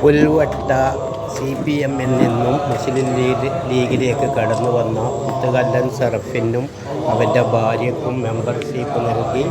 Pulvatta C P എമ്മിൽ നിന്നും മുസ്ലിം league ലീഗിലേക്ക് കടന്നു വന്ന മുത്തുകല്ലൻ സറഫിനും അവന്റെ ഭാര്യയ്ക്കും മെമ്പർഷിപ്പ് നൽകി.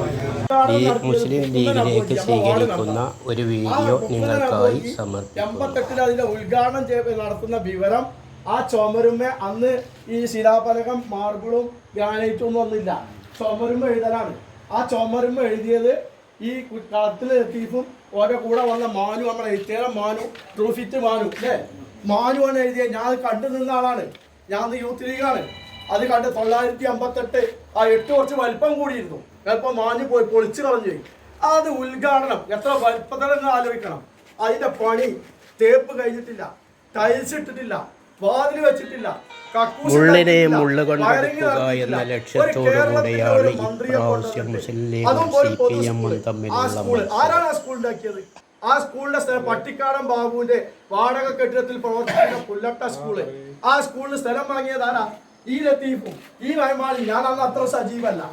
ഈ മുസ്ലിം ലീഗിലേക്ക് സ്വീകരിക്കുന്ന ഒരു വീഡിയോ നിങ്ങൾക്കായി സമർപ്പിക്കും അതിന്റെ ഉദ്ഘാടനം നടത്തുന്ന വിവരം ആ ചുമരുമ്മ അന്ന് ഈ ശിലാഫലകം മാർബിളും ഗ്രാനൈറ്റും ഒന്നും ഒന്നില്ല ചുമരുമ്മ എഴുതലാണ് ആ ചുമരുമ്മ എഴുതിയത് ഈ കളത്തിൽ ലത്തീഫും ഓരോ കൂടെ വന്ന മാനു നമ്മുടെ എഴുത്തേറെ മാനു ട്രൂഫിറ്റ് മാനു അല്ലേ? മാനു ആണ് എഴുതിയത് ഞാൻ കണ്ടു നിന്ന ആളാണ്. ഞാൻ യൂത്ത് ലീഗാണ്. അത് കണ്ട് തൊള്ളായിരത്തി അമ്പത്തെട്ട് ആ എട്ട് കുറച്ച് വലിപ്പം കൂടിയിരുന്നു. ചിലപ്പോൾ മാഞ്ഞു പോയി പൊളിച്ചു കളഞ്ഞു. അത് ഉദ്ഘാടനം. എത്ര വലിപ്പത്തിലെന്ന് ആലോചിക്കണം. അതിന്റെ പണി തേപ്പ് കഴിഞ്ഞിട്ടില്ല. ടൈൽസ് ഇട്ടിട്ടില്ല. വാതിൽ വെച്ചിട്ടില്ല. മുള്ളിനെ മുള്ളുകൊണ്ട് മുള്ള് കൊണ്ടെടുക്കുക എന്ന ലക്ഷ്യത്തോടുകൂടെയാണ് ഇപ്രാവശ്യം മുസ്ലിം ലീഗും സി പി എമ്മും തമ്മിലുള്ള ആരാണ് ആ സ്കൂൾ ഉണ്ടാക്കിയത്? ആ സ്കൂളിന്റെ സ്ഥലം പട്ടിക്കാടൻ ബാബുവിന്റെ വാടക കെട്ടിടത്തിൽ പ്രവർത്തിക്കുന്ന പുല്ലട്ട സ്കൂൾ. ആ സ്കൂളിന് സ്ഥലം വാങ്ങിയതാരാ ഈ ലത്തീഫും. ഈ വയമാളി ഞാൻ അന്ന് അത്ര സജീവല്ല.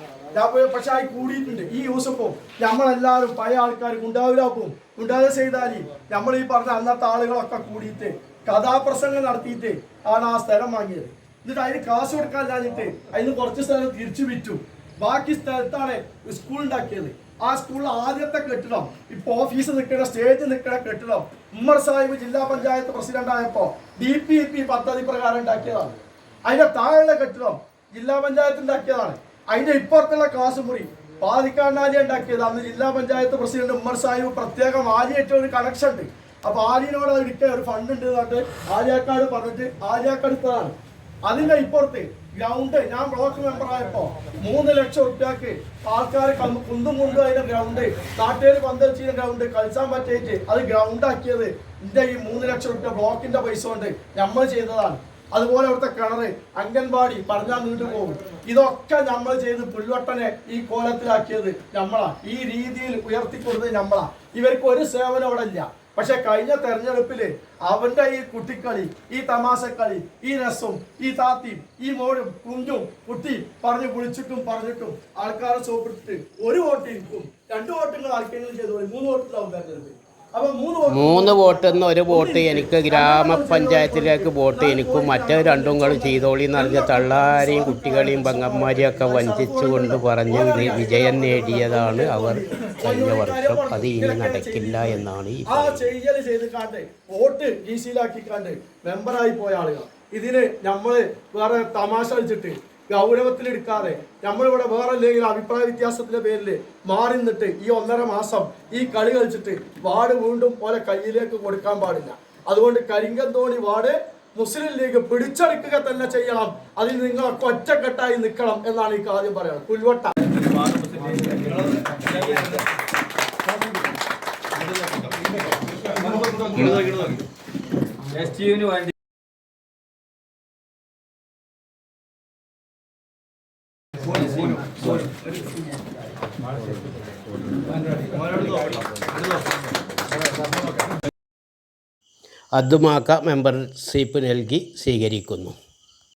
പക്ഷെ ആയി കൂടിയിട്ടുണ്ട്. ഈ യൂസഫും. നമ്മളെല്ലാവരും പഴയ ആൾക്കാർ ഗുണ്ടാവിലാക്കും ഗുണ്ടാവില ചെയ്താലി നമ്മൾ ഈ പറഞ്ഞ അന്നത്തെ ആളുകളൊക്കെ കൂടിയിട്ട് കഥാപ്രസംഗം നടത്തിയിട്ട് ആണ് ആ സ്ഥലം വാങ്ങിയത്. എന്നിട്ട് അതിന് കാശ് കൊടുക്കാൻ കഴിഞ്ഞിട്ട് അതിന് കുറച്ച് സ്ഥലം തിരിച്ചു വിറ്റു. ബാക്കി സ്ഥലത്താണ് സ്കൂൾ ഉണ്ടാക്കിയത്. ആ സ്കൂളിൽ ആദ്യത്തെ കെട്ടിടം ഇപ്പൊ ഓഫീസ് നിൽക്കുന്ന സ്റ്റേജ് നിൽക്കുന്ന കെട്ടിടം ഉമ്മർ സാഹിബ് ജില്ലാ പഞ്ചായത്ത് പ്രസിഡന്റ് ആയപ്പോ ഡി പി പി പദ്ധതി പ്രകാരം ഉണ്ടാക്കിയതാണ്. അതിന്റെ താഴെയുള്ള കെട്ടിടം ജില്ലാ പഞ്ചായത്ത് ഉണ്ടാക്കിയതാണ്. അതിന്റെ ഇപ്പുറത്തുള്ള ക്ലാസ് മുറി പാതിക്കാണ്ടാലി ഉണ്ടാക്കിയത്. അന്ന് ജില്ലാ പഞ്ചായത്ത് പ്രസിഡന്റ് ഉമ്മർ സാഹിബ് പ്രത്യേകം ആലിയായിട്ട് ഒരു കണക്ഷൻ ഉണ്ട്. അപ്പൊ ആര്യനോട് അത് കിട്ടിയ ഒരു ഫണ്ട് ഉണ്ട് എന്നിട്ട് ആര്യാക്കാട് പറഞ്ഞിട്ട് ആലിയാക്കടുത്തതാണ് അതിന്റെ ഇപ്പുറത്ത് ഗ്രൗണ്ട് ഞാൻ ബ്ലോക്ക് മെമ്പർ ആയപ്പോ മൂന്ന് ലക്ഷം റുപ്യക്ക് ആൾക്കാർ കുന്തും കുന്തും അതിന്റെ ഗ്രൗണ്ട് നാട്ടുകാർ പന്തളിച്ചിന്റെ ഗ്രൗണ്ട് കളിച്ചാൻ പറ്റിയിട്ട് അത് ഗ്രൗണ്ട് ആക്കിയത് എന്റെ ഈ മൂന്ന് ലക്ഷം റുപ്യ ബ്ലോക്കിന്റെ പൈസ കൊണ്ട് നമ്മൾ ചെയ്തതാണ്. അതുപോലെ അവിടുത്തെ കിണറ് അംഗൻവാടി പറഞ്ഞാൽ നീണ്ടു പോകും. ഇതൊക്കെ നമ്മൾ ചെയ്ത് പുൽവട്ടനെ ഈ കോലത്തിലാക്കിയത് നമ്മളാ. ഈ രീതിയിൽ ഉയർത്തിക്കൊടുത്തത് നമ്മളാ. ഇവർക്ക് ഒരു സേവനം അവിടെ ഇല്ല. പക്ഷെ കഴിഞ്ഞ തെരഞ്ഞെടുപ്പിൽ അവന്റെ ഈ കുട്ടിക്കളി ഈ തമാശക്കളി ഈ രസവും ഈ താത്തിയും ഈ മോഴും കുഞ്ഞും കുട്ടി പറഞ്ഞു വിളിച്ചിട്ടും പറഞ്ഞിട്ടും ആൾക്കാരെ സോപ്പിട്ടിട്ട് ഒരു വോട്ട് ഇരിക്കും രണ്ട് വോട്ടുകൾ ആൾക്കെങ്കിലും ചെയ്തു മൂന്ന് വോട്ടിലാവും തെരഞ്ഞെടുപ്പ് മൂന്ന് വോട്ട് വോട്ടിൽ നിന്ന് ഒരു വോട്ട് എനിക്ക് ഗ്രാമപഞ്ചായത്തിലേക്ക് വോട്ട് എനിക്കും മറ്റേ രണ്ടും കളി ചെയ്തോളി എന്ന് പറഞ്ഞ തള്ളാരെയും കുട്ടികളെയും പെങ്ങന്മാരെയും ഒക്കെ വഞ്ചിച്ചുകൊണ്ട് പറഞ്ഞ് വിജയം നേടിയതാണ് അവർ കഴിഞ്ഞ വർഷം. അത് ഇനി നടക്കില്ല എന്നാണ് ഈ വോട്ട് മെമ്പറായി പോയ ആളുകൾ ഇതിന് നമ്മൾ വേറെ തമാശ കളിച്ചിട്ട് ഗൗരവത്തിലെടുക്കാതെ നമ്മളിവിടെ വേറെ അല്ലെങ്കിൽ അഭിപ്രായ വ്യത്യാസത്തിന്റെ പേരിൽ മാറി നിന്നിട്ട് ഈ ഒന്നര മാസം ഈ കളി കളിച്ചിട്ട് വാർഡ് വീണ്ടും പോലെ കയ്യിലേക്ക് കൊടുക്കാൻ പാടില്ല അതുകൊണ്ട് കരിങ്കന്തോണി വാർഡ് മുസ്ലിം ലീഗ് പിടിച്ചെടുക്കുക തന്നെ ചെയ്യണം അതിൽ നിങ്ങളൊക്കെ ഒറ്റക്കെട്ടായി നിൽക്കണം എന്നാണ് ഈ ആദ്യം പറയുന്നത് പുൽവട്ട അതുമാക്ക മെമ്പർഷിപ്പ് നൽകി സ്വീകരിക്കുന്നു.